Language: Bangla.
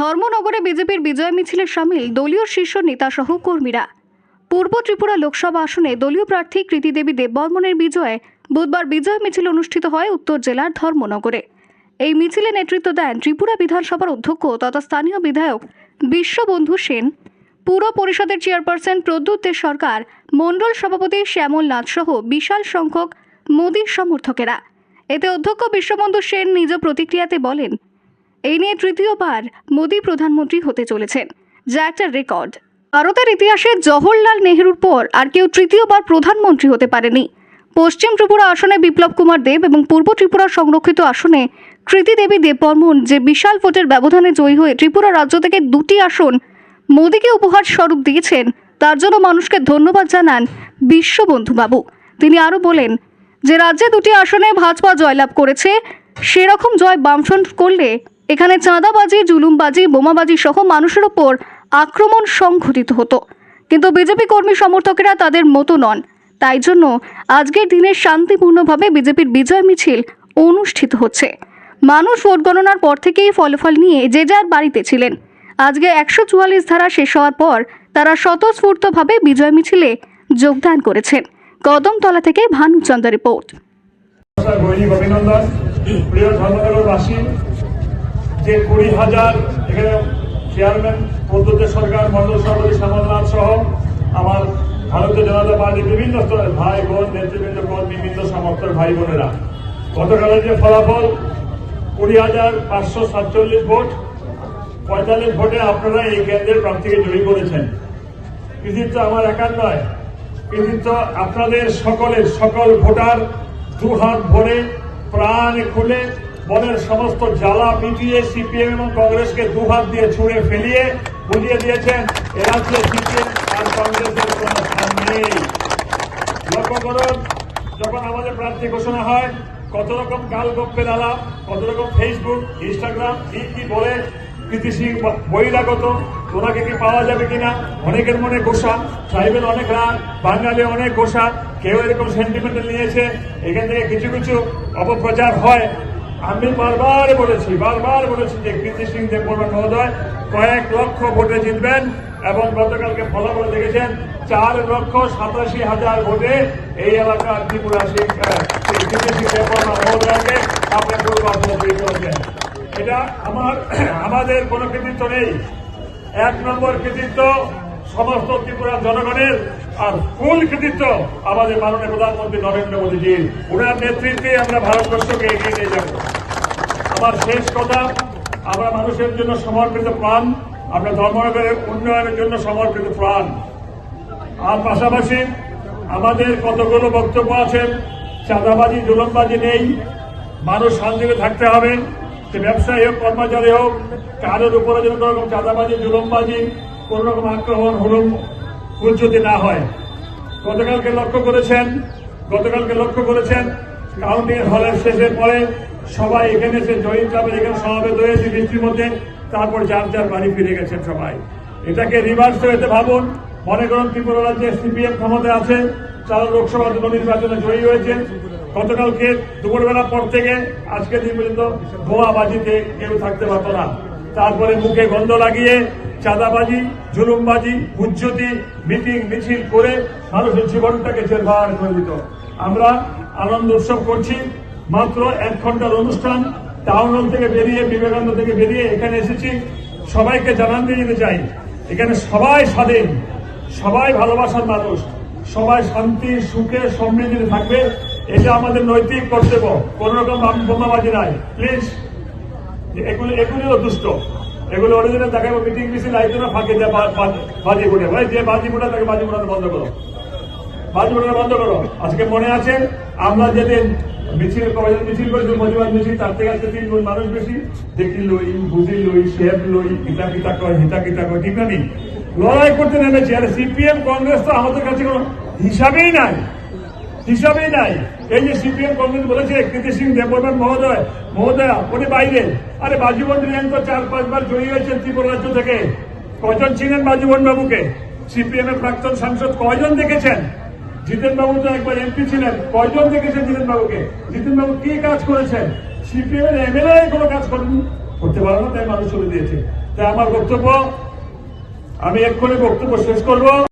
ধর্মনগরে বিজেপির বিজয় মিছিলে সামিল দলীয় শীর্ষ নেতাসহ কর্মীরা। পূর্ব ত্রিপুরা লোকসভা আসনে দলীয় প্রার্থী কৃতিদেবী দেববর্মনের বিজয়ে বুধবার বিজয় মিছিল অনুষ্ঠিত হয় উত্তর জেলার ধর্মনগরে। এই মিছিলে নেতৃত্ব দেন ত্রিপুরা বিধানসভার অধ্যক্ষ তথা স্থানীয় বিধায়ক বিশ্ববন্ধু সেন, পুর পরিষদের চেয়ারপারসন প্রদ্যুৎ দে সরকার, মণ্ডল সভাপতি শ্যামল নাথ সহ বিশাল সংখ্যক মোদীর সমর্থকেরা। এতে অধ্যক্ষ বিশ্ববন্ধু সেন নিজ প্রতিক্রিয়াতে বলেন এই নিয়ে তৃতীয়বার মোদী প্রধানমন্ত্রী হতে চলেছেন। যা একটা রেকর্ড। ভারতের ইতিহাসে জওহরলাল নেহরুর পর আর কেউ তৃতীয়বার প্রধানমন্ত্রী হতে পারেনি। পশ্চিম ত্রিপুরা আসনে বিপ্লব কুমার দেব এবং পূর্ব ত্রিপুরা সংরক্ষিত আসনে কৃতি দেবী দেববর্মন যে বিশাল ভোটের ব্যবধানে জয়ী হয়ে ত্রিপুরা রাজ্য থেকে দুটি আসন মোদীকে উপহার স্বরূপ দিয়েছেন, তার জন্য মানুষকে ধন্যবাদ জানান বিশ্ববন্ধু বাবু। তিনি আরও বলেন, যে রাজ্যে দুটি আসনে ভাজপা জয়লাভ করেছে, সেরকম জয় বামফ্রন্ট করলে এখানে চাঁদাবাজি, জুলুমবাজি, বোমাবাজি সহ মানুষের ওপর আক্রমণ সংঘটিত হতো। কিন্তু বিজেপি কর্মী সমর্থকেরা তাদের মতো নন। তাই জন্য আজকের দিনে শান্তিপূর্ণভাবে বিজেপির বিজয় মিছিল অনুষ্ঠিত হচ্ছে। মানুষ ভোট গণনার পর থেকেই ফলাফল নিয়ে যে যার বাড়িতে ছিলেন। আজকে একশো চুয়াল্লিশ ধারা শেষ হওয়ার পর তারা স্বতঃস্ফূর্তভাবে বিজয় মিছিলে যোগদান করেছেন। কদমতলা থেকে ভানুচন্দ্র রিপোর্ট। যে কুড়ি হাজার এখানে চেয়ারম্যান পদ্ধতি সরকার, মন্ডল সভাপতি শ্যামলনাথ সহ আমার ভারতীয় জনতা পার্টি বিভিন্ন স্তরের ভাই বোন, নেতৃবৃন্দ বোন বিভিন্ন সমর্থক ভাই বোনেরা। গতকালের যে ফলাফল, কুড়ি হাজার পাঁচশো সাতচল্লিশ ভোট। পঁয়তাল্লিশ ভোটে আপনারা এই কেন্দ্রের প্রার্থীকে জয়ী করেছেন। কৃতিত্ব আমার একার নয়। কৃতিত্ব আপনাদের সকলের, সকল ভোটার দুহাত ভরে প্রাণ খুলে মনের সমস্ত জ্বালা মিটিয়ে সিপিএম এবং কংগ্রেসকে দুহাত দিয়ে ছুঁড়ে ফেলিয়ে বুঝিয়ে দিয়েছেন এ সিপিএম আর কংগ্রেসের কোনো স্থান নেই। লক্ষ্য করুন, যখন আমাদের প্রার্থী ঘোষণা হয়, কত রকম গাল গপ্পের আলাপ কত রকম ফেসবুক ইনস্টাগ্রাম কি কি বলে কৃতি সিং বহিরাগত, ওনাকে কি পাওয়া যাবে কিনা, অনেকের মনে গোসা সাহেবের অনেক রাগ, বাঙালি অনেক গোসা, কেউ এরকম সেন্টিমেন্টাল নিয়েছে, এখান থেকে কিছু কিছু অপপ্রচার হয়। আমি বারবার বলেছি বারবার বলেছি যে কৃতি সিং দেব দেববর্মন মহোদয়, কয়েক লক্ষ ভোটে জিতবেন এবং গতকালকে ফলাফল দেখেছেন চার লক্ষ সাতাশি হাজার ভোটে এই এলাকার ত্রিপুরা সিং কৃতি সিং মহোদয়কে আপনি করেছেন। এটা আমার, আমাদের কোনো কৃতিত্ব নেই। এক নম্বর কৃতিত্ব সমস্ত ত্রিপুরার জনগণের আর ফুল কৃতিত্ব আমাদের মাননীয় প্রধানমন্ত্রী নরেন্দ্র মোদীজির ওনার নেতৃত্বে আমরা ভারতবর্ষকে এগিয়ে নিয়ে যাব। আমার শেষ কথা, আমরা মানুষের জন্য সমর্পিত প্রাণ, আমরা ধর্মনগরের উন্নয়নের জন্য সমর্পিত প্রাণ। আর পাশাপাশি আমাদের কতগুলো বক্তব্য আছে, চাঁদাবাজি, জুলমবাজি নেই। মানুষ শান্তিতে থাকতে হবে, সে ব্যবসায়ী হোক, কর্মচারী হোক, কারোর উপরে যেন কোনো রকম চাঁদাবাজি, জুলমবাজি, কোনো রকম আক্রমণ, হুলুম উজ্জ্বতি না হয়। গতকালকে লক্ষ্য করেছেন, গতকালকে লক্ষ্য করেছেন, কাউন্টিং হলের শেষের পরে সবাই এখানে এসে জয়ী ক্লাবের এখানে সমাবেত হয়েছে বৃষ্টির মধ্যে। তারপর যার যার বাড়ি ফিরে গেছেন সবাই। এটাকে রিভার্স হয়েতে ভাবুন। মনে করুন, ত্রিপুরা রাজ্যে সিপিএম ক্ষমতা আছে তারা লোকসভা নির্বাচনে জয়ী হয়েছে। গতকালকে দুপুরবেলা পর থেকে আজকে দিন পর্যন্ত বোমাবাজিতে কেউ থাকতে পারত না। তারপরে মুখে গন্ধ লাগিয়ে চাঁদাবাজি, জুলুমবাজি উজ্জ্বতি মিটিং, মিছিল করে মানুষের জীবনটাকে জেরবার করে দিত। আমরা আনন্দ উৎসব করছি। মাত্র এক ঘণ্টার অনুষ্ঠান। টাউন হল থেকে বেরিয়ে, বিবেকানন্দ থেকে বেরিয়ে এখানে এসেছি। সবাইকে জানান দিয়ে যেতে চাই। এখানে সবাই স্বাধীন। সবাই ভালোবাসার মানুষ। সবাই শান্তি, সুখে, সমৃদ্ধিতে থাকবে। এটা আমাদের নৈতিক কর্তব্য। কোন রকম বোমাবাজি নাই। প্লিজ এগুলো এগুলিও দুষ্ট। এগুলো দেখাবো মিটিং মিছিল ফাঁকে দেয় বাজি ফুটে ভাই যে বাজি ফুটা তাকে বাজি বন্ধ করো। বাজি বন্ধ করো। আজকে মনে আছে, আমরা যেদিন মিছিল কয়জন মিছিল মজিবাদ মিছিল, তার থেকে আজকে তিন গুণ মানুষ বেশি। দেখি লই, বুঝি লই, শেপ লই পিতা কয়, হিতা কিতা কয়, ঠিক নি? লড়াই করতে নেমেছি। আর সিপিএম, কংগ্রেস তো আমাদের কাছে কোনো হিসাবেই নাই। হিসাবেই নাই। এই যে সিপিএম কংগ্রেস বলেছে কৃতি সিং দেববর্মন মহোদয়, মহোদয়া, উনি বাইরে। আরে বাজুবন তো চার, পাঁচবার জয়ী হয়েছেন ত্রিপুরা রাজ্য থেকে। কজন ছিলেন বাজুবন বাবুকে সিপিএম এর প্রাক্তন সাংসদ কয়জন দেখেছেন? জিতেন বাবু তো একবার এমপি ছিলেন। কয়জন দেখেছেন জিতেন বাবুকে জিতেন বাবু কি কাজ করেছেন? সিপিএম এর এমএলএ কোনো কাজ করেন করতে পারো তাই মানুষ চলে দিয়েছে। তাই আমার বক্তব্য, আমি এক্ষুনি বক্তব্য শেষ করব।